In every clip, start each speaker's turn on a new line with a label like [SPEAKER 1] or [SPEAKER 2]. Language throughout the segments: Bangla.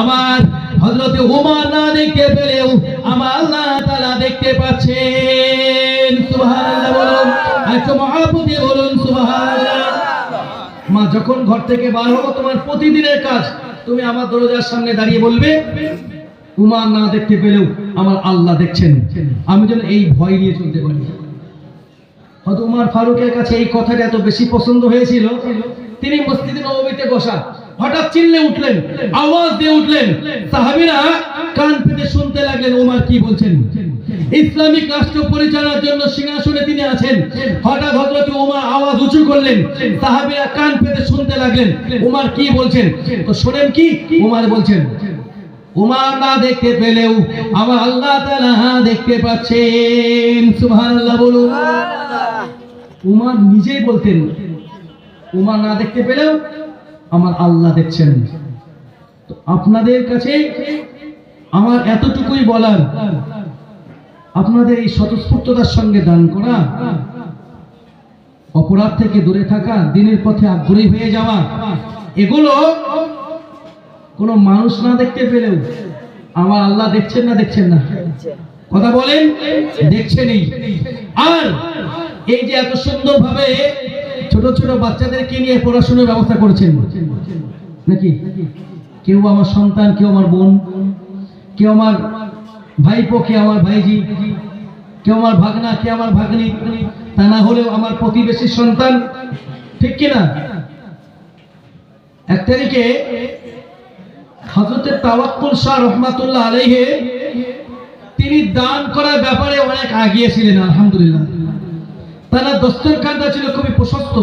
[SPEAKER 1] আমার হযরতে উমর না দেখতে পেলেও আমার আল্লাহ তাআলা দেখতে পাচ্ছেন। সুবহানাল্লাহ বলুন মহাপতি বলুন মা, যখন ঘর থেকে বার হব, তোমার প্রতিদিনের কাজ, তুমি আমার দরজার সামনে দাঁড়িয়ে বলবে উমার না দেখতে পেলেও আমার আল্লাহ দেখছেন। আমি যেন এই ভয় নিয়ে চলতে পারি। হয়তো উমার ফারুকের কাছে এই কথাটা এত বেশি পছন্দ হয়েছিল। তিনি মসজিদে নবমীতে বসা হঠাৎ চিল্লে উঠলেন আওয়াজ দিয়ে উঠলেন। সাহাবীরা কান পেতে শুনতে লাগলেন ওমর কি বলছেন? ইসলামিক রাষ্ট্র পরিচালনার জন্য সিংহাসনে তিনি আছেন। হঠাৎ হযরত ওমর আওয়াজ উঁচু করলেন সাহাবীরা কান পেতে শুনতে লাগলেন ওমর কি বলছেন? তো শোনেন কি ওমর বলছেন? উমার না দেখতে পেলেও আমার আল্লাহ তাআলা দেখতে পাচ্ছেন। সুবহানাল্লাহ বলুন। উমার নিজেই বলতেন উমার না দেখতে পেলেও আমার আল্লাহ দেখছেন। তো আপনাদের কাছে আমার এতটুকুই বলার, আপনাদের এই স্বতঃস্ফূর্ততার সঙ্গে দান করা, অপরাধ থেকে দূরে থাকা, দিনের পথে আগ্রহী হয়ে যাওয়া, এগুলো কোনো মানুষ না দেখতে পেলেও আমার আল্লাহ দেখছেন না দেখছেন না। কথা বলেন? দেখছেনই। আর এই যে এত সুন্দর ভাবে ছোট ছোট বাচ্চাদেরকে নিয়ে পড়াশোনার ব্যবস্থা করেছেন। নাকি? কেউ আমার সন্তান, কেউ আমার বোন, কেউ আমার ভাইপো, কে আমার ভাইজি, কেউ আমার ভাগনা, কে আমার ভাগ্নি, তা না হলেও আমার প্রতিবেশীর সন্তান, ঠিক কিনা এক তারিখে হজরতের তাওয়াক্কুল শাহ রহমাতুল্লাহ আলাইহে তিনি দান করার ব্যাপারে অনেক আগিয়ে ছিলেন আলহামদুলিল্লাহ। তারা দস্তরখানটা ছিল খুবই প্রশস্ত।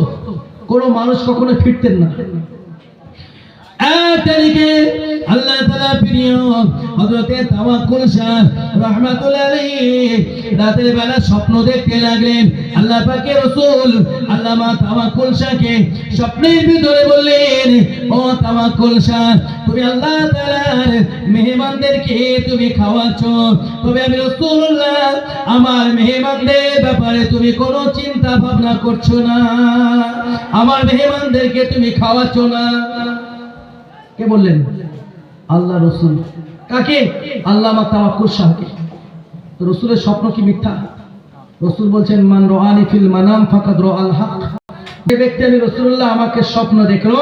[SPEAKER 1] কোনো মানুষ কখনো ফিরতেন না। তুমি মেহমানদেরকে তুমি খাওয়াচ্ছ। তবে আমি আমার মেহমানদের ব্যাপারে তুমি কোনো চিন্তা ভাবনা করছ না। আমার মেহমানদেরকে তুমি খাওয়াচ্ছ না। কে বললেন? আল্লাহ রসুল। কাকে? আল্লাহ তাওয়াক্কুল শাহকে। রসুলের স্বপ্ন কি মিথ্যা? রসুল বলছেন মান রোহানি ফিল মানাম ফাকাদ রোআল হক। যে ব্যক্তি আমি রসুল্লাহ আমাকে স্বপ্ন দেখল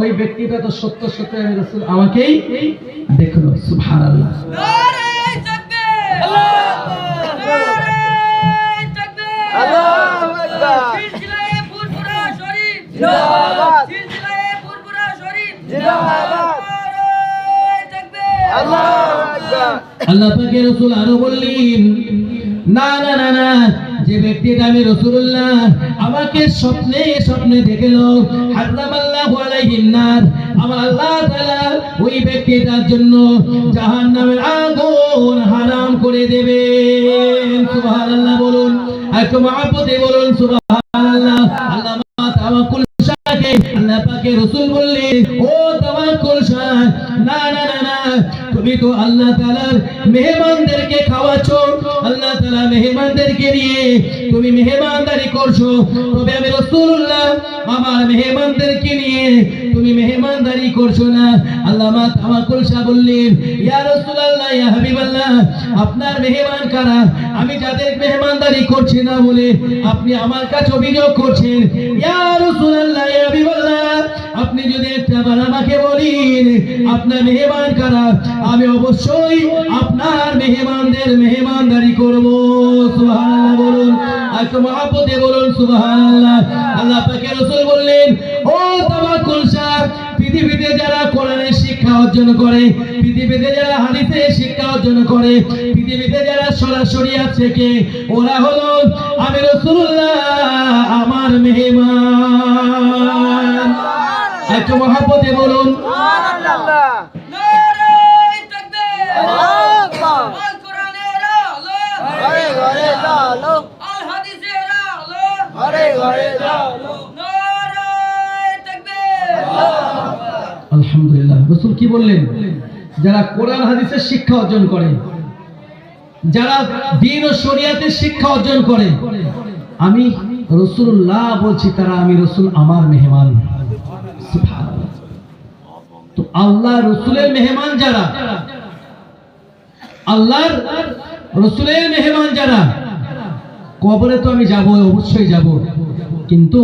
[SPEAKER 1] ওই ব্যক্তিটা তো সত্য সত্য আমি রসুল আমাকেই দেখল।
[SPEAKER 2] তাকবীর
[SPEAKER 3] আল্লাহু আল্লাহু
[SPEAKER 1] পাকে রসুল আরও বললেন, না না না না, যে ব্যক্তিটা আমি রসুল্লাহ আমাকে স্বপ্নে স্বপ্নে দেখল হারামাল্লাহু আলাইহিন নার। আমার আল্লাহ তাআলা ওই ব্যক্তিটার জন্য জাহান্নামের আগুন হারাম করে দেবেন। সুবহানাল্লাহ বলুন একটু মহাপতি বলুন সুবহানাল্লাহ পাকে রসুল বললেন ও তাওয়াক্কুল শাহ না না না না, তুমি তো আল্লাহ তাআলার মেহমানদেরকে খাওয়াছো আল্লাহ তাআলা মেহমানদেরকে নিয়ে তুমি মেহমানদারি করছ। তবে আমি রাসূলুল্লাহ, আমার মেহমানদেরকে নিয়ে তুমি মেহমানদারি করছ না। বললেন, ইয়া ইয়া হাবিবাল্লাহ, আপনার মেহমান কারা? আমি যাদের মেহমানদারি করছি না বলে আপনি আমার কাছে অভিযোগ করছেন। ইয়া আপনার মেহমান কারা? আমি অবশ্যই আপনার মেহমানদের মেহমানদারি করব। সুবহানাল্লাহ বলুন। একটু মহাপতে বলুন, সুবহানাল্লাহ। আল্লাহ পাকে রাসূল বললেন, ও তাওয়াক্কুল শাহ পৃথিবীতে যারা কোরআনের শিক্ষা অর্জন করে, পৃথিবীতে যারা হাদিসের শিক্ষা অর্জন করে, পৃথিবীতে যারা সরাসরি আছে কে? ওরা হলো আমি রাসূলুল্লাহ, আমার মেহমান একটু মহাপতে বলুন। আলহামদুলিল্লাহ। রসুল কি বললেন? যারা কোরআন হাদিসের শিক্ষা অর্জন করে, যারা দিন ও শরিয়াতের শিক্ষা অর্জন করে, আমি রসুল্লাহ বলছি, তারা আমি রসুল আমার মেহমান। তো আল্লাহ রসুলের মেহমান যারা আল্লাহর রসুলের মেহমান যারা কবরে তো আমি যাব অবশ্যই যাব। কিন্তু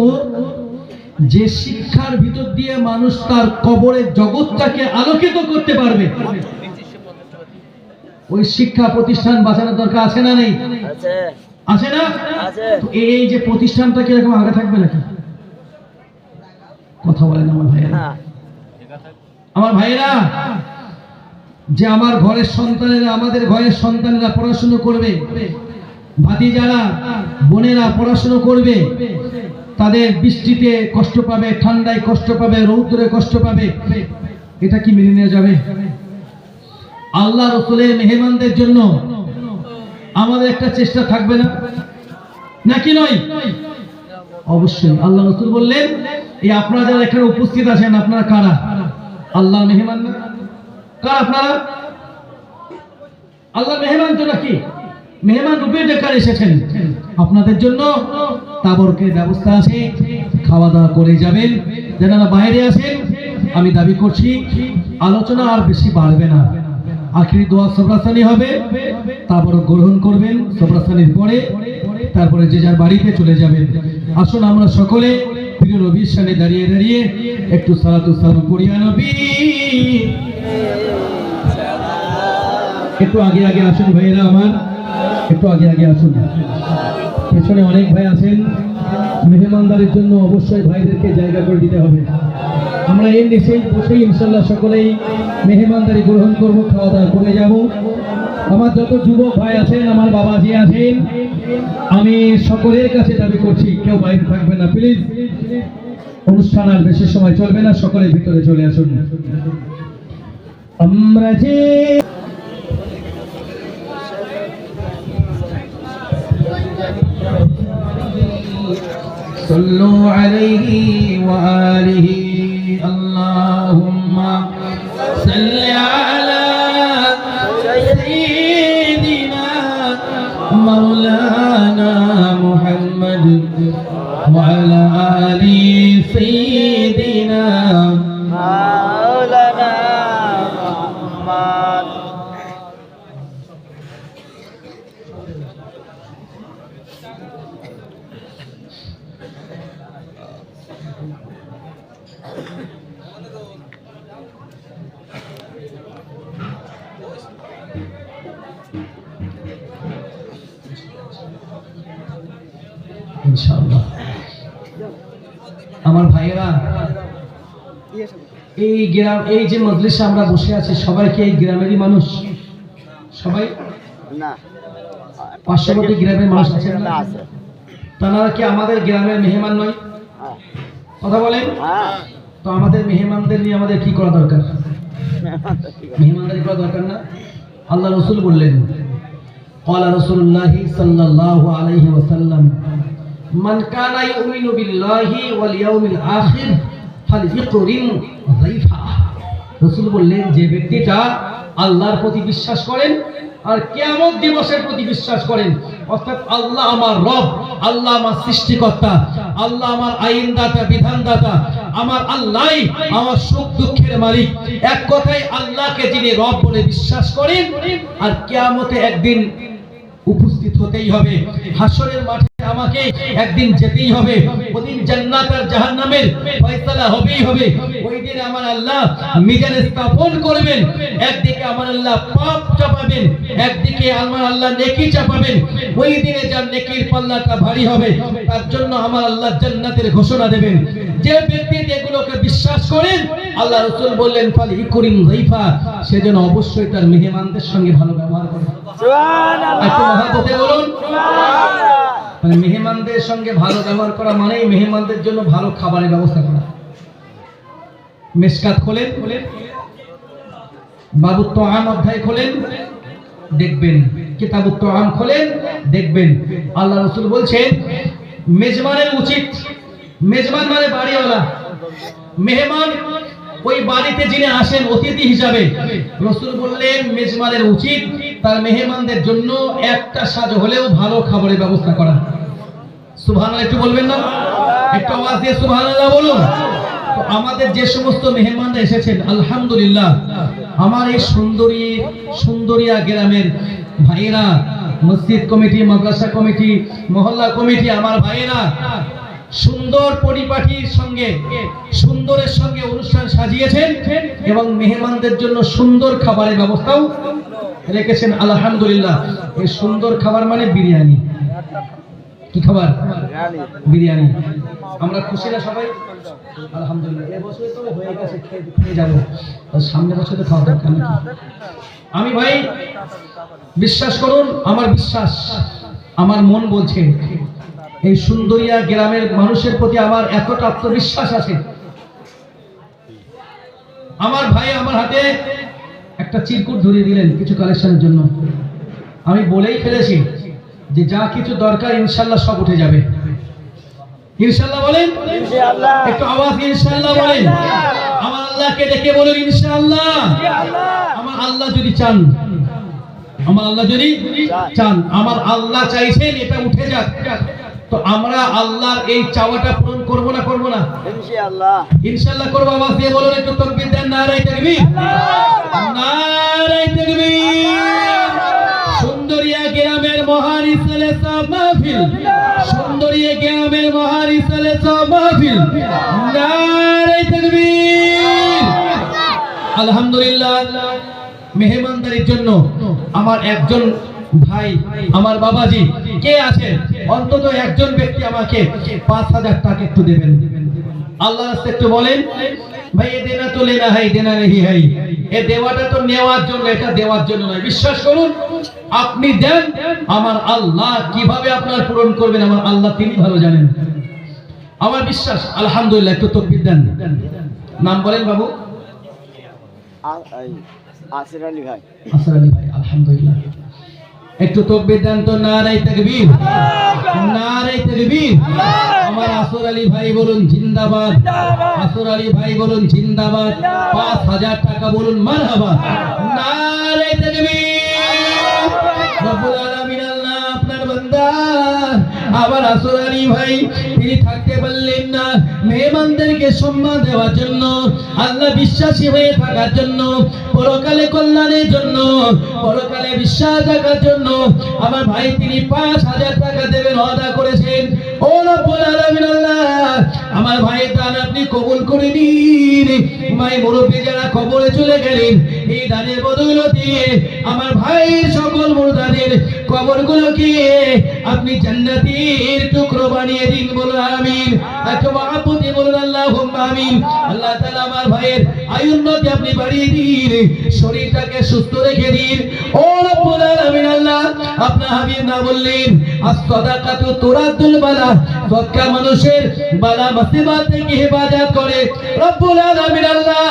[SPEAKER 1] যে শিক্ষার ভিতর দিয়ে মানুষ তার কবরের জগৎটাকে আলোকিত করতে পারবে ওই শিক্ষা প্রতিষ্ঠান বাঁচানোর দরকার আছে না নেই?
[SPEAKER 3] আছে।
[SPEAKER 1] আছে না? এই যে প্রতিষ্ঠানটা কীরকম আগে থাকবে নাকি? কথা বলেন আমার ভাইয়েরা।
[SPEAKER 3] হ্যাঁ।
[SPEAKER 1] আমার ভাইয়েরা যে আমার ঘরের সন্তানেরা আমাদের ঘরের সন্তানেরা পড়াশুনো করবে ভাতি যারা বোনেরা পড়াশুনো করবে তাদের বৃষ্টিতে কষ্ট পাবে ঠান্ডায় কষ্ট পাবে রৌদ্রে কষ্ট পাবে এটা কি মেনে নেওয়া যাবে? আল্লাহ রসুলের মেহমানদের জন্য আমাদের একটা চেষ্টা থাকবে না? নাকি নয়? অবশ্যই। আল্লাহ রসুল বললেন, এই আপনারা যারা এখানে উপস্থিত আছেন, আপনারা কারা? আল্লাহ মেহমান কারা আপনারা? আল্লাহ মেহমান তো নাকি? মেহমান রূপে বেকার এসেছেন। আপনাদের জন্য তাবরকের ব্যবস্থা আছে। খাওয়া দাওয়া করে যাবেন। যারা বাইরে আছেন, আমি দাবি করছি, আলোচনা আর বেশি বাড়বে না। আখিরি দোয়া সবরাসানি হবে। তারপর গ্রহণ করবেন সবরাসানির পরে। তারপরে যে যার বাড়িতে চলে যাবেন। আসুন আমরা সকলে প্রিয় নবীর সামনে দাঁড়িয়ে দাঁড়িয়ে একটু সালাতু সালাম করিয়া নবী! একটু আগে আগে আসুন ভাইয়েরা আমার। একটু আগে আগে আসুন। পেছনে অনেক ভাই আছেন। মেহমানদারির জন্য অবশ্যই ভাইদেরকে জায়গা করে দিতে হবে। আমরা এর নিচেই বসেই ইনশাল্লাহ সকলেই মেহমানদারি গ্রহণ করব খাওয়া দাওয়া করে যাব আমার যত যুবক ভাই আছেন আমার বাবাজি আছেন আমি সকলের কাছে দাবি করছি কেউ বাইরে থাকবে না প্লিজ অনুষ্ঠান আর বেশি সময় চলবে না সকলের ভিতরে চলে আসুন আমরা যে صلوا عليه وآله ইনশাআল্লাহ। আমার ভাইয়েরা এই গ্রাম এই যে মজলিসে আমরা বসে আছি সবাই কি এই গ্রামেরই মানুষ? সবাই?
[SPEAKER 3] না।
[SPEAKER 1] পার্শ্ববর্তী গ্রামের মানুষ আছেন না? তারা কি আমাদের গ্রামের মেহমান নয়? কথা বলেন। তো আমাদের মেহমানদের নিয়ে আমাদের কি করা দরকার? মেহমানদারি করা দরকার? না? আল্লাহ রসুল বললেন কলা রসুল্লাহ সাল্লাহ আলহি ওসাল্লাম মান কানা ইউমিনু বিল্লাহি ওয়াল ইয়াউমিল আখির ফালইকরিম যাইফা। বললেন, যে ব্যক্তিটা আল্লাহর প্রতি বিশ্বাস করেন আর কেমন দিবসের প্রতি বিশ্বাস করেন, অর্থাৎ আল্লাহ আমার রব, আল্লাহ আমার সৃষ্টিকর্তা, আল্লাহ আমার আইনদাতা, বিধানদাতা, আমার আল্লাহ, আমার সুখ দুঃখের মালিক। এক কথায় আল্লাহকে যিনি রব বলে বিশ্বাস করেন, আর কেয়ামতে একদিন উপস্থিত হতেই হবে। হাসরের মাঠে আমাকে একদিন যেতেই হবে। ওদিন জান্নাত আর জাহান্নামের ফয়সালা হবেই হবে। ওই দিন আমার আল্লাহ মিজান স্থাপন করবেন। একদিকে আমার আল্লাহ পাপ চাপাবেন। একদিকে আমার আল্লাহ নেকি চাপাবেন। ওই দিনে যার নেকির পাল্লাটা ভারী হবে, তার জন্য আমার আল্লাহ জান্নাতের ঘোষণা দেবেন। যে ব্যক্তি এগুলোকে বিশ্বাস করেন, আল্লাহ রসুল বললেন ফাল ইকুরিম যাইফা সেজন্য অবশ্যই তার মেহমানদের সঙ্গে ভালো ব্যবহার করে। মানে মেহমানদের সঙ্গে ভালো ব্যবহার করা মানেই মেহমানদের জন্য ভালো খাবারের ব্যবস্থা করা। মেসকাত খোলেন। খোলেন বাবুত্ব আম অধ্যায় খোলেন। দেখবেন। কিতাবুত্ব আম খোলেন। দেখবেন। আল্লাহ রসুল বলছেন মেজবানের উচিত। মেজবান মানে বাড়িওয়ালা। মেহমান ওই বাড়িতে যিনি আসেন অতিথি হিসাবে রসুল বললেন মেজবানের উচিত তার মেহমানদের জন্য একটা সাজ হলেও ভালো খাবারের ব্যবস্থা করা। সুবহানাল্লাহ, একটু বলবেন না? একটু আওয়াজ দিয়ে সুবহানাল্লাহ বলুন। আমাদের যে সমস্ত মেহমানরা এসেছেন, আলহামদুলিল্লাহ, আমার এই সুন্দরী, সুন্দরিয়া গ্রামের ভাইয়েরা, মসজিদ কমিটি, মাদ্রাসা কমিটি, মহল্লা কমিটি, আমার ভাইয়েরা, সুন্দর পরিপাটির সঙ্গে, সুন্দরের সঙ্গে অনুষ্ঠান সাজিয়েছেন এবং মেহমানদের জন্য সুন্দর খাবারের ব্যবস্থাও রেখেছেন আলহামদুলিল্লাহ। এই সুন্দর খাবার মানে বিরিয়ানি। কি খাবার? বিরিয়ানি। আমরা খুশি না সবাই? আলহামদুলিল্লাহ। এবছরে তো হয়ে গেছে খেয়ে খেয়ে যাব। সামনে বছর তো খাওয়া দরকার নাকি আমি ভাই বিশ্বাস করুন আমার বিশ্বাস আমার মন বলছে এই সুন্দরিয়া গ্রামের মানুষের প্রতি আমার এতটা আত্মবিশ্বাস আছে। আমার ভাই আমার হাতে একটা চিরকুট ধরিয়ে দিলেন কিছু কালেকশনের জন্য। আমি বলেই ফেলেছি যে যা কিছু দরকার ইনশাল্লাহ সব উঠে যাবে। ইনশাল্লাহ বলেন? একটু আওয়াজ ইনশাল্লাহ বলেন। আমার আল্লাহকে ডেকে বলুন ইনশাআল্লাহ। আমার আল্লাহ যদি চান আমার আল্লাহ যদি চান আমার আল্লাহ চাইছেন এটা উঠে যাক। তো আমরা আল্লাহর এই চাওয়াটা পূরণ করব না করব না?
[SPEAKER 3] ইনশাআল্লাহ।
[SPEAKER 1] ইনশাআল্লাহ করব আওয়াজ দিয়ে বলুন একটু তকবীর দেন নারাই তাকবীর। নারাই তাকবীর। সুন্দরিয়া গ্রামের মহান ইসলে সব মাহফিল। সুন্দরিয়া গ্রামের মহান ইসলে সব মাহফিল। নারাই তাকবীর। আলহামদুলিল্লাহ মেহমানদারির জন্য আমার একজন ভাই আমার বাবাজি কে আছেন অন্তত একজন ব্যক্তি আমাকে পাঁচ হাজার টাকা একটু দেবেন। আল্লাহ রাস্তায় একটু বলেন ভাই এ দেনা তো লেনা হাই দেনা নেহি হাই এ দেওয়াটা তো নেওয়ার জন্য এটা দেওয়ার জন্য নয়। বিশ্বাস করুন আপনি দেন আমার আল্লাহ কীভাবে আপনার পূরণ করবেন আমার আল্লাহ তিনি ভালো জানেন। আমার বিশ্বাস আলহামদুলিল্লাহ একটু তকবির দেন। নাম বলেন বাবু।
[SPEAKER 3] আসির আলী ভাই।
[SPEAKER 1] আসর আলী ভাই আলহামদুলিল্লাহ। একটু তো দেন তো নারাই তাকবীর। নারাই তাকবীর। আমার আসর আলী ভাই বলুন জিন্দাবাদ। আসর আলী ভাই বলুন জিন্দাবাদ। পাঁচ হাজার টাকা বলুন মারহাবা। নারাই তাকবীর! রব্বুল আলামিন আল্লাহ আপনার বান্দা। আবার আসর আলী ভাই, তিনি থাকতে পারলেন না। মেহমানদেরকে সম্মান দেওয়ার জন্য, আল্লাহ বিশ্বাসী হয়ে থাকার জন্য, পরকালে কল্যাণের জন্য, পরকালে বিশ্বাস রাখার জন্য আমার ভাই তিনি পাঁচ হাজার টাকা দেবেন, ওয়াদা করেছেন। আমার ভাইয়ের দান আপনি কবুল করে নিন। ভাই মুরব্বী যারা কবরে চলে গেলেন, এই দানের বদৌলতে আমার ভাইয়ের সকল মুরদাদের কবরগুলোকে আপনি জান্নাতের টুকরো বানিয়ে দিন বলুন, আমিন। একটু মহাপতি বলুন আমিন। আল্লাহ তাআলা আমার ভাইয়ের আপনি বাড়িয়ে দিন, শরীরটাকে সুস্থ রেখে দিন। ও রব্বুল আলামিন, আল্লাহ আপনার হাবিব না বললেন তুরাদ্দুল বালা মানুষের বালা মুসিবত থেকে হেফাজত করে। রব্বুল আলামিন, আল্লাহ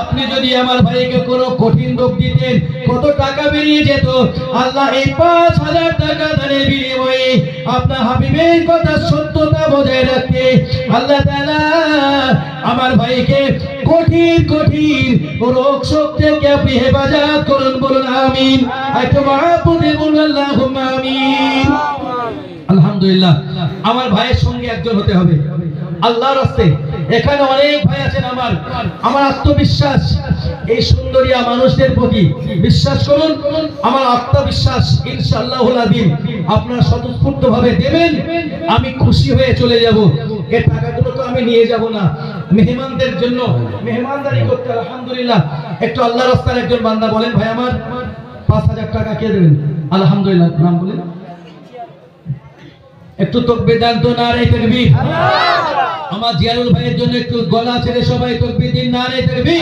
[SPEAKER 1] আপনি যদি আমার ভাইকে কোনো কঠিন রোগ দিতেন, কত টাকা বেরিয়ে যেত, আল্লাহ এই পাঁচ হাজার টাকা দানের বিনিময়ে আপনার হাবিবের কথা সত্যতা বজায় রাখতে আল্লাহ আমার ভাইকে কঠিন কঠিন রোগ শোক থেকে আপনি হেফাজত করুন, বলুন আমিন। আলহামদুলিল্লাহ, আমার ভাইয়ের সঙ্গে একজন হতে হবে। আল্লাহর রাস্তে এখানে অনেক ভাই আছেন আমার। আমার আত্মবিশ্বাস এই সুন্দরিয়া মানুষদের প্রতি বিশ্বাস করুন, আমার আত্মবিশ্বাস ইনশাআল্লাহুল আযীম আপনারা স্বতঃস্ফূর্ত ভাবে দেবেন, আমি খুশি হয়ে চলে যাব। এই টাকাগুলো তো আমি নিয়ে যাব না। মেহমানদের জন্য মেহমানদারি করতে আলহামদুলিল্লাহ। একটু আল্লাহর রাস্তার একজন বান্দা বলেন, ভাই আমার পাঁচ হাজার টাকা কে দেবেন? আলহামদুলিল্লাহ, নাম বলেন। একটু তকবির দেন তো নারে তাকবীর। আমার জিয়ারুল ভাইয়ের জন্য একটু গলা ছেড়ে সবাই তকবি দিন নারে তকবি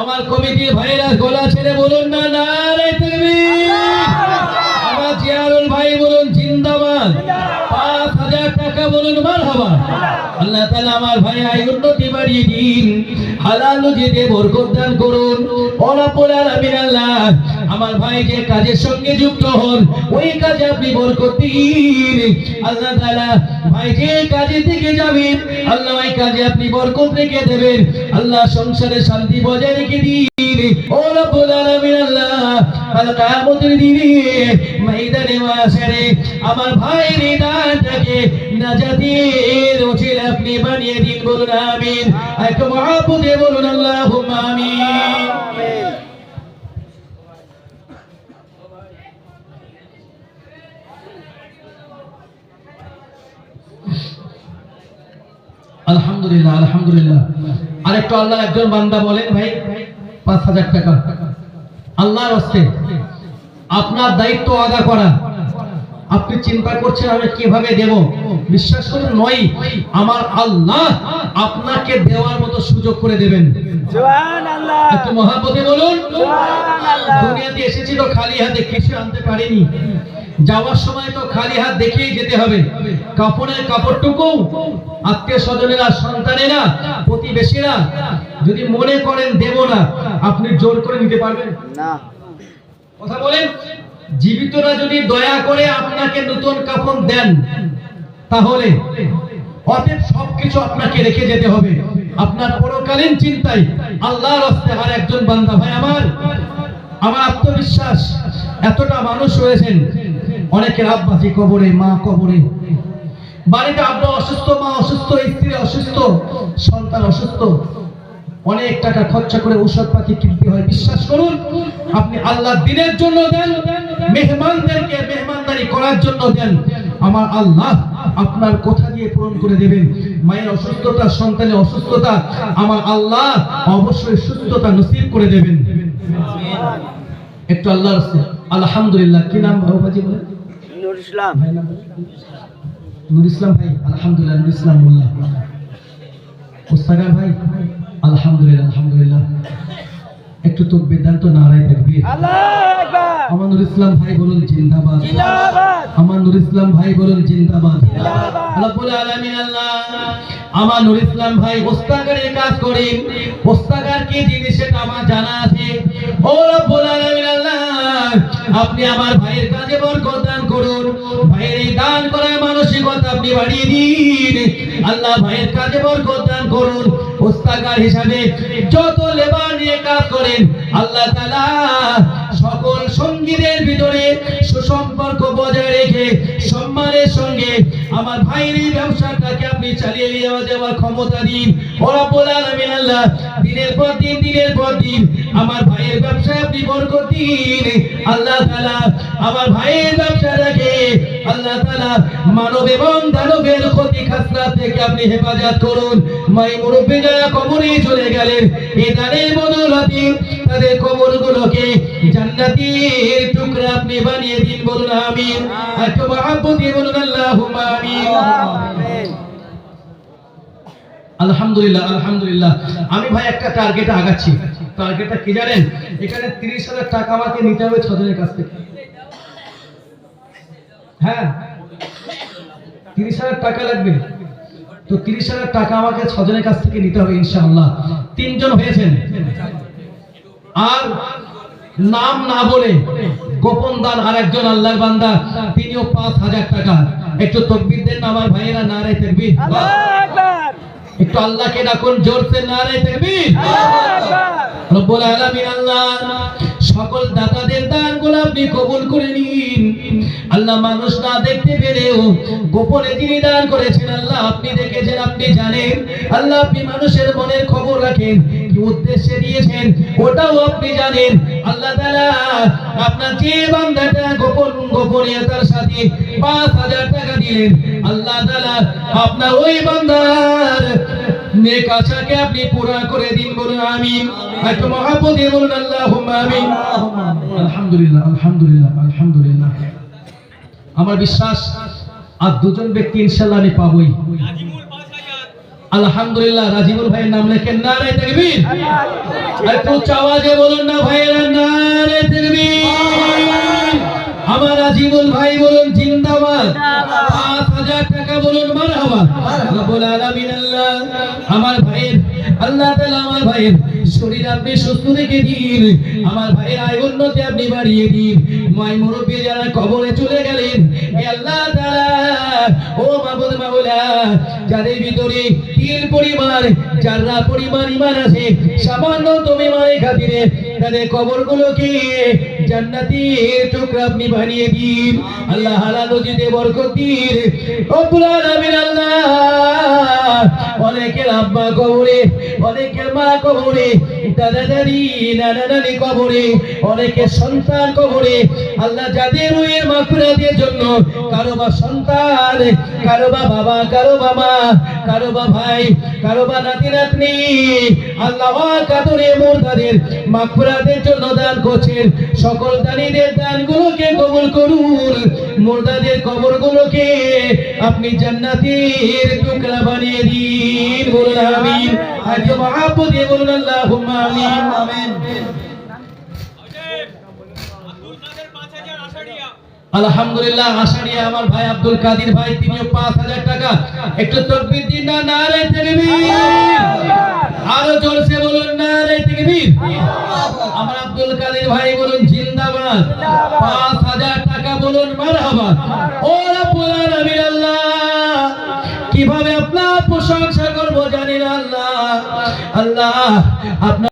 [SPEAKER 1] আমার কমিটির ভাইয়েরা গলা ছেড়ে বলুন না না রে আমার জিয়ারুল ভাই বলুন, জিন্দাবাদ। পাঁচ হাজার টাকা বলুন, মারহাবা। আল্লাহ তাআলা আমার ভাই আয় উন্নতি বাড়িয়ে দিন। হালাল দান করুন। আল্লাহ, আমার ভাই যে কাজের সঙ্গে যুক্ত হন, ওই কাজে আপনি বরকত দিন। আল্লাহ তাআলা ভাই যে কাজে থেকে যাবেন, আল্লাহ ওই কাজে আপনি বরকত রেখে দেবেন। আল্লাহ সংসারে শান্তি বজায় রেখে দিন। আলামিন আল্লাহ কাল কিয়ামতের দিনে ময়দানে মাশারে আমার ভাইয়ের দানটাকে নাজাতের ওসিলা আপনি বানিয়ে দিন বলুন আমিন। একটু মহাপুদে বলুন আল্লাহুম্মা আমিন। আলহামদুলিল্লাহ আলহামদুলিল্লাহ। আরেকটু আল্লাহ একজন বান্দা বলেন ভাই, পাঁচ হাজার টাকা। আল্লাহর হস্তে। আপনার দায়িত্ব আদা করা। আপনি চিন্তা করছেন আমি কীভাবে দেব? বিশ্বাস করুন নয়। আমার আল্লাহ আপনাকে দেওয়ার মতো সুযোগ করে দেবেন।
[SPEAKER 3] সুবহানাল্লাহ।
[SPEAKER 1] মহাপতি বলুন দুনিয়াতে এসেছি তো খালি হাতে কিছু আনতে পারিনি। যাওয়ার সময় তো খালি হাত দেখেই যেতে হবে। কাপড়ের কাপড়টুকু আত্মীয় স্বজনেরা সন্তানেরা প্রতিবেশীরা যদি মনে করেন দেব না আপনি জোর করে নিতে পারবেন?
[SPEAKER 3] না।
[SPEAKER 1] কথা বলেন? জীবিতরা যদি দয়া করে আপনাকে নতুন কাপড় দেন তাহলে অতএব সবকিছু আপনাকে রেখে যেতে হবে। আপনার পরকালীন চিন্তায় আল্লাহর হস্তে আর একজন বান্দা ভাই আমার আমার আত্মবিশ্বাস এতটা মানুষ রয়েছেন অনেকের আব্বাসী কবরে মা কবরে। বাড়িতে আপনার অসুস্থ মা অসুস্থ স্ত্রী অসুস্থ সন্তান অসুস্থ অনেক টাকা খরচা করে ঔষধপাতি কিনতে হয়। বিশ্বাস করুন আপনি আল্লাহ দিনের জন্য দেন মেহমানদেরকে মেহমানদারি করার জন্য দেন। আমার আল্লাহ আপনার কথা দিয়ে পূরণ করে দেবেন। মায়ের অসুস্থতা সন্তানের অসুস্থতা আমার আল্লাহ অবশ্যই সুস্থতা নসিব করে দেবেন। একটু আল্লাহ আলহামদুলিল্লাহ কি নাম বাবুবাজি বলে
[SPEAKER 3] নূর ইসলাম।
[SPEAKER 1] নুর ইসলাম ভাই আলহামদুলিল্লাহ নুর ইসলাম মোল্লা। মুস্তাকার ভাই আলহামদুলিল্লাহ আলহামদুলিল্লাহ। একটু তো বেদান্ত নারায় থাকবি আমানুর ইসলাম ভাই বলুন জিন্দাবাদ। আমানুর ইসলাম ভাই বলুন জিন্দাবাদ। রব্বুল আলামিন আল্লাহ আমার নুর ইসলাম ভাই ওস্তাগারের কাজ করেন ওস্তাগার কি জিনিস সেটা আমার জানা আছে। আপনি আমার ভাইয়ের কাজে বরকত দান করুন। ভাইয়ের এই দান করার মানসিকতা আপনি বাড়িয়ে দিন। আল্লাহ ভাইয়ের কাজে বরকত দান করুন। ওস্তাগার হিসাবে যত লেবার নিয়ে কাজ করেন, আল্লাহ তাআলা সকল সঙ্গীদের ভিতরে সুসম্পর্ক বজায় রেখে সম্মানের সঙ্গে আমার ভাইয়ের এই ব্যবসাটাকে আপনি চালিয়ে নিয়ে যাওয়ার ক্ষমতা দিন। ওরা বলার আমি আল্লাহ দিনের পর দিন, দিনের পর দিন, আমার ভাইয়ের ব্যবসায় আপনি বরকত আল্লাহ তাআলা আমার ভাইয়ের ব্যবসাটাকে আল্লাহ তাআলা মানব এবং দানবের ক্ষতি খাসরা থেকে আপনি হেফাজত করুন। মাই মুরব্বী যারা কবরে চলে গেলেন। এ দানের বদলাতে তাদের কবরগুলোকে জান্নাতের টুকরা আপনি বানিয়ে দিন বলুন, আমিন। একটু মহাব্বতি বলুন আমিন।
[SPEAKER 3] আমিন
[SPEAKER 1] আলহামদুলিল্লাহ আলহামদুলিল্লাহ। আমি ভাই একটা টার্গেটে আগাচ্ছি। টার্গেটটা কি জানেন? এখানে তিরিশ হাজার টাকা আমাকে নিতে হবে ছজনের কাছ থেকে। হ্যাঁ? তিরিশ হাজার টাকা লাগবে। তো তিরিশ হাজার টাকা আমাকে ছজনের কাছ থেকে নিতে হবে ইনশাআল্লাহ। তিনজন হয়েছেন। আর নাম না বলে গোপন দান আর একজন আল্লাহর বান্দা, তিনিও পাঁচ হাজার টাকা। একটু তকবির দেন আমার ভাইয়েরা নারায় তকবির।
[SPEAKER 3] আল্লাহু! আকবার
[SPEAKER 1] একটু আল্লাহকে ডাকুন জোরসে জোরতে না
[SPEAKER 3] রে আকবার।
[SPEAKER 1] রব্বুল আলামিন আল্লাহ সকল দাতাদের দানগুলো আপনি কবুল করে নিন। আল্লাহ মানুষ না দেখতে পেরেও গোপনে যিনি দান করেছেন। আল্লাহ আপনি দেখেছেন, আপনি জানেন। আল্লাহ আপনি মানুষের মনের খবর রাখেন, কি উদ্দেশ্যে দিয়েছেন, ওটাও আপনি জানেন। আল্লাহ আপনার যে বান্দাটা গোপন গোপনীয়তার সাথে পাঁচ হাজার টাকা দিলেন। আল্লাহ তাআলা আপনার ওই বান্দার নেক আপনি পুরা করে দিন বলুন, আমিন। একটু মহাপতি বলুন, আল্লাহুম্মা আমিন। আলহামদুলিল্লাহ আলহামদুলিল্লাহ আলহামদুলিল্লাহ। আমার বিশ্বাস, আর দুজন ব্যক্তি ইনশাআল্লাহ আমি পাবই। আলহামদুলিল্লাহ, রাজিবুল ভাইয়ের নাম লেখেন না রে নারে তাকবীর একটু চাওয়াজে বলুন না ভাইয়েরা নারে তাকবীর। আমার রাজিবুল ভাই বলুন, জিন্দাবাদ। পাঁচ হাজার টাকা বলুন, মারহাবা। রব্বুল আলামিন, আল্লাহ। আমার ভাইয়ের আল্লাহ তাআলা আমার ভাইয়ের শরীর আপনি সুস্থ রেখে দিন। আমার ভাইয়ের আয় উন্নতি আপনি বাড়িয়ে দিন। মাই মুরব্বী যারা কবরে চলে গেলেন, হে আল্লাহ তাআলা, ও মাবুদ মাওলা, যাদের ভিতরে তিল পরিমাণ যারা পরিবার ইমান আছে, সামান্য তুমি মারে খাতিরে তাদের কবরগুলোকে জান্নাতি টুকরা আপনি বানিয়ে দিন। আল্লাহ হালাল রুজিতে বরকত দিন। রব্বুল আলামিন আল্লাহ, অনেকের আব্বা কবরে, অনেকের মা কবরে দাদা দাদি কবরে অনেকের সন্তান কবরে। আল্লাহ যাদের রুয়ের মাকুরাদের জন্য দান করছেন। সকল দানিদের দানগুলোকে কবুল করুন। মোরদাদের কবরগুলোকে আপনি জান্নাতের টুকরা বানিয়ে দিন মহাপদে বলুন আমিন। আলহামদুলিল্লাহ আশারিয়া আমার ভাই আব্দুল কাদির ভাই তিনিও পাঁচ হাজার টাকা। একটু তকবির দিন না নারে তাকবীর। আরও জোরসে বলুন নারে তাকবীর। আমার আব্দুল কাদির ভাই বলুন জিন্দাবাদ। পাঁচ হাজার টাকা বলুন মারহাবা। ও রব্বুল আলামিন আল্লাহ কীভাবে আপনার প্রশংসা করব জানি আল্লাহ? আল্লাহ আপনার